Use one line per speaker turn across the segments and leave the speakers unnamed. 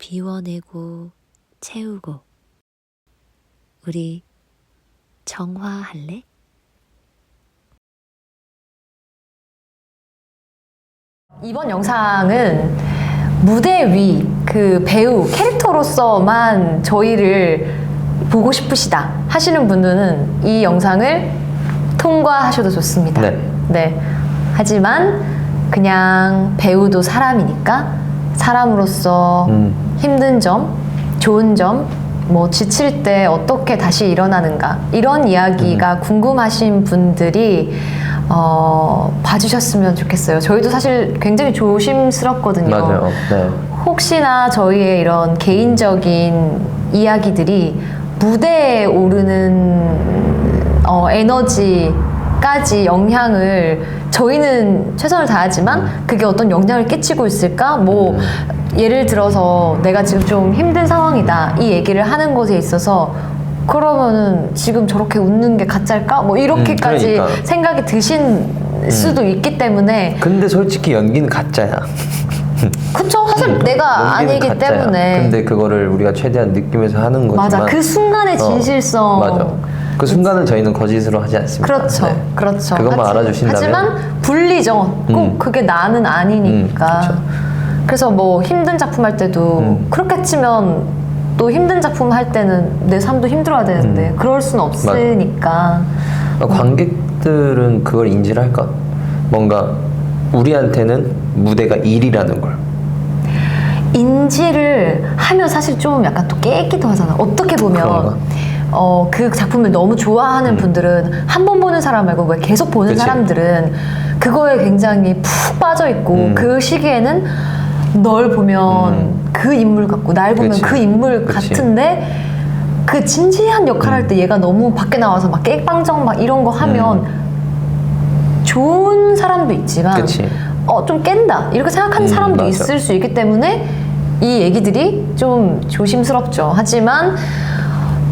비워내고 채우고 우리 정화할래?
이번 영상은 무대 위 그 배우 캐릭터로서만 저희를 보고 싶으시다 하시는 분들은 이 영상을 통과하셔도 좋습니다.
네.
네. 하지만 그냥 배우도 사람이니까 사람으로서
음.
힘든 점, 좋은 점, 뭐 지칠 때 어떻게 다시 일어나는가 이런 이야기가
음.
궁금하신 분들이 어, 봐주셨으면 좋겠어요. 저희도 사실 굉장히 조심스럽거든요.
맞아요. 네.
혹시나 저희의 이런 개인적인 이야기들이 무대에 오르는 어, 에너지 까지 영향을 저희는 최선을 다하지만 그게 어떤 영향을 끼치고 있을까? 뭐 예를 들어서 내가 지금 좀 힘든 상황이다 이 얘기를 하는 것에 있어서 그러면은 지금 저렇게 웃는 게 가짜일까? 뭐 이렇게까지
음, 그러니까.
생각이 드신 수도 있기 때문에
근데 솔직히 연기는 가짜야.
그쵸 사실 내가
연기는
아니기
가짜야.
때문에
근데 그거를 우리가 최대한 느끼면서 하는 거지만.
맞아 그 순간의
어,
진실성
맞아. 그 순간은 저희는 거짓으로 하지 않습니다.
그렇죠
네.
그렇죠
그것만
하지-
알아주신다면.
하지만 불리죠 꼭
음.
그게 나는 아니니까
음, 그쵸.
그래서 뭐 힘든 작품 할 때도
음.
그렇게 치면 또 힘든 작품 할 때는 내 삶도 힘들어야 되는데
음.
그럴 수는 없으니까
어, 관객들은 그걸 인지를 할까? 뭔가 우리한테는 무대가 일이라는 걸.
인지를 하면 사실 좀 약간 또 깨기도 하잖아. 어떻게
그런가?
어, 그 작품을 너무 좋아하는 분들은 한 번 보는 사람 말고 왜 계속 보는
음. 그치.
사람들은 그거에 굉장히 푹 빠져 있고
음.
그 시기에는 널 보면 그 인물 같고 날 보면
그치.
그 인물
그치.
같은데 그 진지한 역할 할 때 얘가 너무 밖에 나와서 막 깨빵정 막 이런 거 하면 좋은 사람도 있지만
음. 그치.
어, 좀 깬다 이렇게 생각하는
음,
사람도
맞아.
있을 수 있기 때문에 이 얘기들이 좀 조심스럽죠. 하지만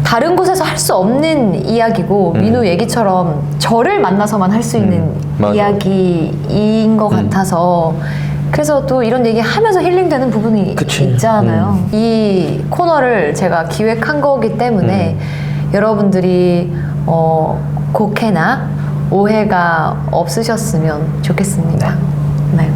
다른 곳에서 할 수 없는 이야기고 민우 얘기처럼 저를 만나서만 할 수 있는
음, 맞아.
이야기인 것
음.
같아서 그래서 또 이런 얘기 하면서 힐링되는 부분이
그치.
있잖아요. 이 코너를 제가 기획한 거기 때문에
음.
여러분들이 어, 곡해나 오해가 없으셨으면 좋겠습니다. 네.